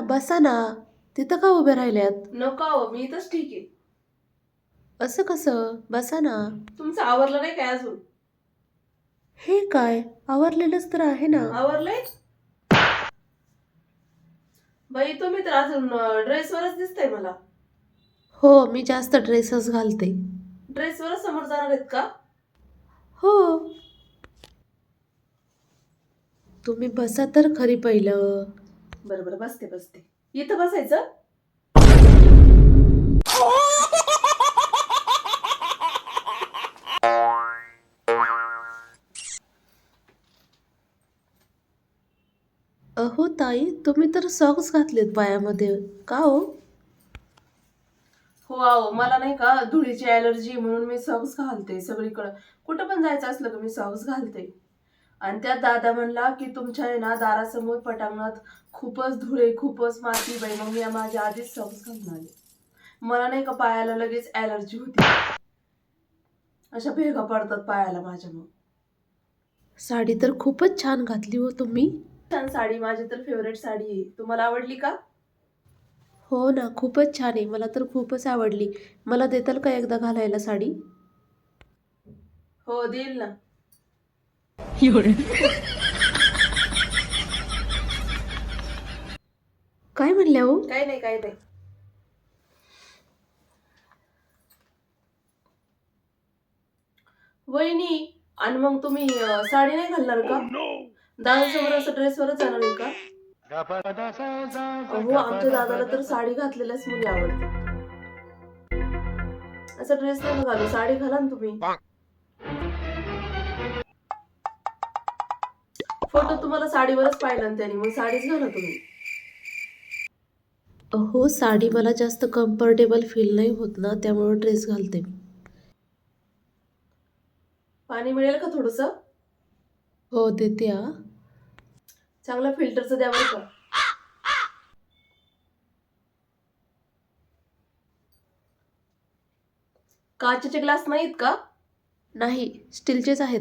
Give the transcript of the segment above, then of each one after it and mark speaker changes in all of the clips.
Speaker 1: बसा ना. तिथं का उभे राहिल्यात?
Speaker 2: नको मी इथंच ठीक आहे.
Speaker 1: असं कसं? बसा ना.
Speaker 2: तुमचं आवरलं नाही काय अजून?
Speaker 1: हे काय? आवरलेलंच तर आहे ना.
Speaker 2: आवरलंय? बाई तुम्ही तर अजून ड्रेसवरच दिसतंय मला.
Speaker 1: हो मी जास्त ड्रेसच घालते.
Speaker 2: ड्रेसवरच समोर जाणार आहेत का?
Speaker 1: हो. तुम्ही बसा तर खरी पहिलं.
Speaker 2: बरं बरं बसते बसते. इथं बसायचं?
Speaker 1: अहो ताई तुम्ही तर सॉक्स घातलेत पायामध्ये. का हो?
Speaker 2: हो आहो मला नाही का धुळीची ॲलर्जी म्हणून मी सॉक्स घालते सगळीकडं. कुठं पण जायचं असलं का मी सॉक्स घालते. आणि त्यात दादा म्हणला की तुमच्या आहे ना दारासमोर पटांगणात खूपच धुळे खूपच माती बाई मग मी माझ्या आधीच घालून आले मला नाही का पायाला लगेच ॲलर्जी होती? अशा भेगा पडतात पायाला माझ्या मग.
Speaker 1: साडी तर खूपच छान घातली हो तुम्ही.
Speaker 2: छान साडी माझी तर फेवरेट साडी आहे. तुम्हाला आवडली का?
Speaker 1: हो ना खूपच छान आहे. मला तर खूपच आवडली. मला देताल का एकदा घालायला साडी?
Speaker 2: हो देईल ना.
Speaker 1: काय म्हणल्या हो?
Speaker 2: काही नाही काही नाही. वहिनी आणि मग तुम्ही अं, साडी नाही घालणार का? दादासमोर असं ड्रेसवरच जाणार आहे का? हो आमच्या दादाला तर साडी घातलेल्याच मुली आवडते. असं ड्रेस नाही घालू साडी घाला ना तुम्ही. फोटो तुम्हाला साडीवरच पाहिला ना त्यांनी मग साडीच घाला तुम्ही.
Speaker 1: हो साडी मला जास्त कम्फर्टेबल फील नाही होत ना त्यामुळे ड्रेस घालते मी.
Speaker 2: पाणी मिळेल का थोडस?
Speaker 1: हो देते हा.
Speaker 2: चांगलं फिल्टरचं द्या बरं का. काचेचे ग्लास नाहीत का?
Speaker 1: नाही स्टीलचेच आहेत.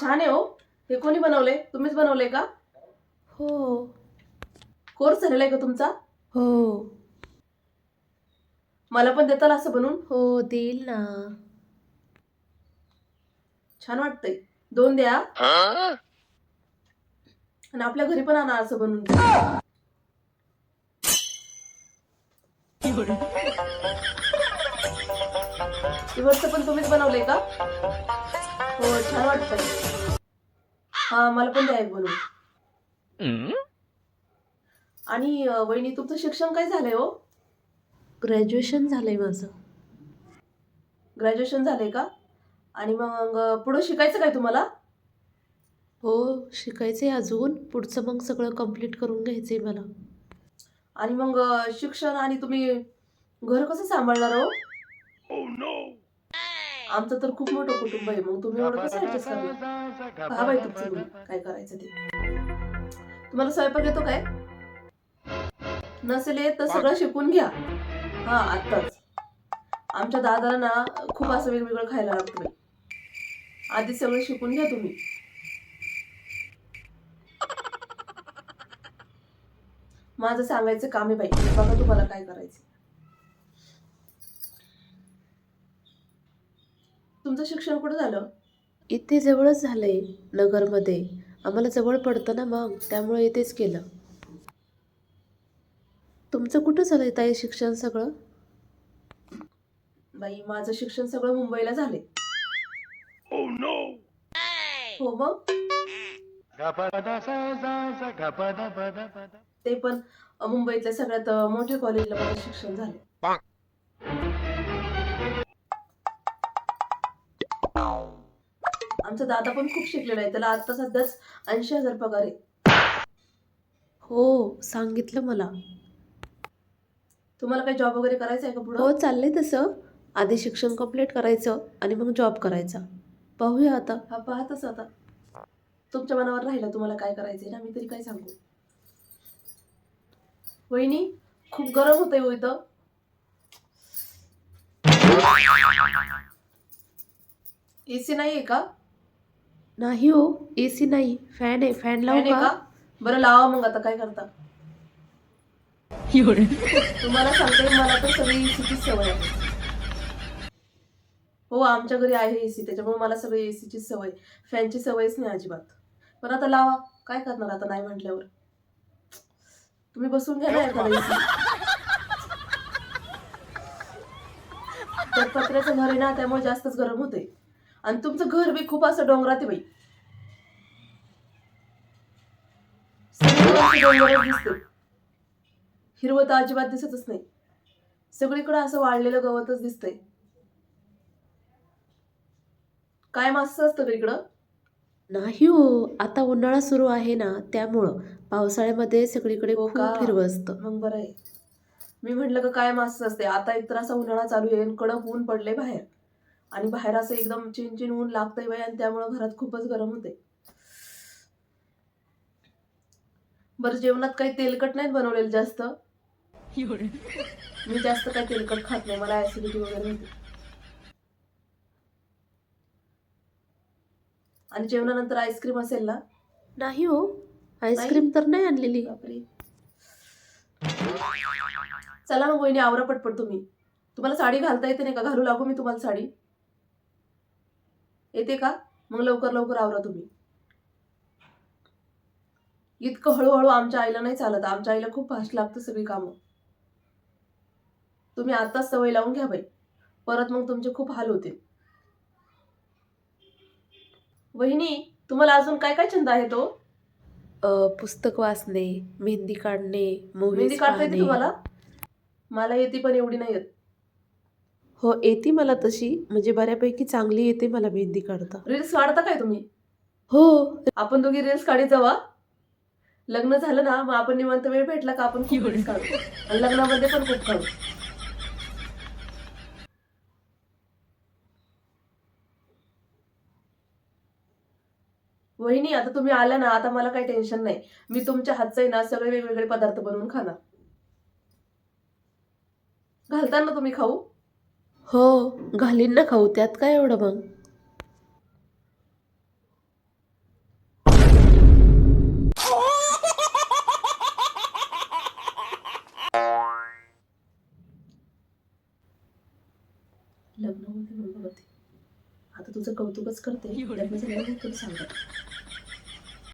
Speaker 2: छान आहे हो. हे कोणी बनवले तुम्हीच बनवले का?
Speaker 1: हो.
Speaker 2: कोर्स झालेला आहे का तुमचा?
Speaker 1: हो.
Speaker 2: मला पण देताल असं बनवून?
Speaker 1: हो देईल ना.
Speaker 2: छान वाटतंय. दोन द्या. आणि आपल्या घरी पण आणा असं बनवून. वरचं पण तुम्हीच बनवलंय का? हो छान वाटतंय. हा मला पण द्या एक बनवून आणि वहिनी तुमचं शिक्षण काय झालंय हो?
Speaker 1: ग्रॅज्युएशन झालंय माझं.
Speaker 2: ग्रॅज्युएशन झालंय का? आणि मग पुढं शिकायचं काय तुम्हाला?
Speaker 1: हो शिकायचंय अजून. पुढचं मग सगळं कंप्लीट करून घ्यायचंय मला.
Speaker 2: आणि मग शिक्षण आणि तुम्ही घर कसं सांभाळणार हो? आमचं तर खूप मोठं कुटुंब आहे. मग तुम्ही एवढं कसं ऍडजस्ट करणार? हा बाई तुमचं तुम्ही. काय करायचं ते? तुम्हाला स्वयंपाक येतो काय? नसेल येत तर सगळं शिकून घ्या. हा आत्ताच. आमच्या दादाला ना खूप असं वेगवेगळं खायला लागतं आधी सगळं शिकून घ्या तुम्ही. माझं सांगायचं काम आहे बाई. बघा तुम्हाला काय करायचं तुमचं शिक्षण कुठं झालं?
Speaker 1: इथे जवळच झालंय नगरमध्ये. आम्हाला जवळ पडतं ना मग त्यामुळे इथेच केलं तुमचं कुठं झालंय ताई शिक्षण सगळं?
Speaker 2: बाई माझं शिक्षण सगळं मुंबईला झाले हो मग? ते पण अ, मुंबईतल्या सगळ्यात मोठ्या कॉलेजला माझं शिक्षण झाले आमचा दादा पण खूप शिकलेला आहे. त्याला आता सध्याच ऐंशी हजार पगार आहे.
Speaker 1: हो सांगितलं मला.
Speaker 2: तुम्हाला काही जॉब वगैरे करायचा आहे का पुढं?
Speaker 1: हो चाललंय तसं. आधी शिक्षण कंप्लीट करायचं आणि मग जॉब करायचा. पाहूया आता.
Speaker 2: हा पाहतच आता. तुमच्या मनावर राहिलं तुम्हाला काय करायचंय ना मी तरी काय सांगू? वहिनी खूप गरम होतंय हो इथं. एसी नाहीये का?
Speaker 1: नाही हो ए सी नाही. फॅन आहे. फॅन लावू
Speaker 2: आहे
Speaker 1: का?
Speaker 2: का? बरं लावा मग आता काय करता. तुम्हाला सांगते मला तर सगळी एसीची सवय आहे. हो आमच्या घरी आहे एसी त्याच्यामुळे मला सगळी एसीची सवय. फॅनची सवयच नाही अजिबात. पण आता लावा. काय करणार आता नाही म्हटल्यावर? तुम्ही बसून घ्या ना एखादा एसी त्यात पत्र्याचं घर आहे ना त्यामुळे जास्तच गरम होते आणि तुमचं घर बी खूप असं डोंगरात आहे बाई. दिसते. हिरवं तर अजिबात दिसतच नाही. सगळीकडे असं वाळलेलं गवतच दिसतंय. काय मास्क असतं का इकडं.
Speaker 1: नाही हो आता उन्हाळा सुरू आहे ना त्यामुळं पावसाळ्यामध्ये सगळीकडे
Speaker 2: हो
Speaker 1: खूप? हिरवं असतं.
Speaker 2: मग बरं आहे. मी म्हटलं का काय मास्क असते आता एक तर असा उन्हाळा चालू आहे आणि कडक ऊन पडले बाहेर. आणि बाहेर असं एकदम चिन चिन ऊन लागतंय बाई आणि त्यामुळं घरात खूपच गरम होते बरं जेवणात काही तेलकट नाहीत बनवलेलं जास्त. मी जास्त काही तेलकट खात नाही मला ऍसिडिटी वगैरे होते. आणि जेवणानंतर आईस्क्रीम असेल ना?
Speaker 1: नाही हो आईस्क्रीम तर नाही आणलेली.
Speaker 2: चला मग वहिनी आवरा पटपट तुम्ही. तुम्हाला साडी घालता येते नाही का? घालू लागू मी तुम्हाला साडी. येते का? मग लवकर लवकर आवरा तुम्ही. इतकं हळूहळू आमच्या आईला नाही चालत. आमच्या आईला खूप फास्ट लागतं सगळी कामं. तुम्ही आताच सवय लावून घ्या बाई. परत मग तुमचे खूप हाल होतील. वहिनी तुम्हाला अजून काय काय छंद आहे तो
Speaker 1: अ, पुस्तक वाचणे मेहंदी काढणे
Speaker 2: मेहंदी काढता येते तुम्हाला? मला येते पण एवढी नाही येत.
Speaker 1: हो येते मला तशी. म्हणजे बऱ्यापैकी चांगली येते मला मेहंदी काढता.
Speaker 2: रील्स काढता काय तुम्ही?
Speaker 1: हो.
Speaker 2: आपण दोघी रील्स काढीत जावा. लग्न झालं ना मग आपण निवांत वेळ भेटला का आपण खूप रील्स काढू? आणि लग्नामध्ये पण खूप काढू. वहिनी आता तुम्ही आल्या ना आता मला काही टेन्शन नाही. मी तुमच्या हातचं ना सगळे वेगवेगळे पदार्थ बनवून खाणार. घालता ना तुम्ही खाऊ?
Speaker 1: हो घालीन ना खाऊ त्यात काय एवढं मग?
Speaker 2: लग्न होते आता तुझं कौतुकच करते. लग्न झाल्यावर तुला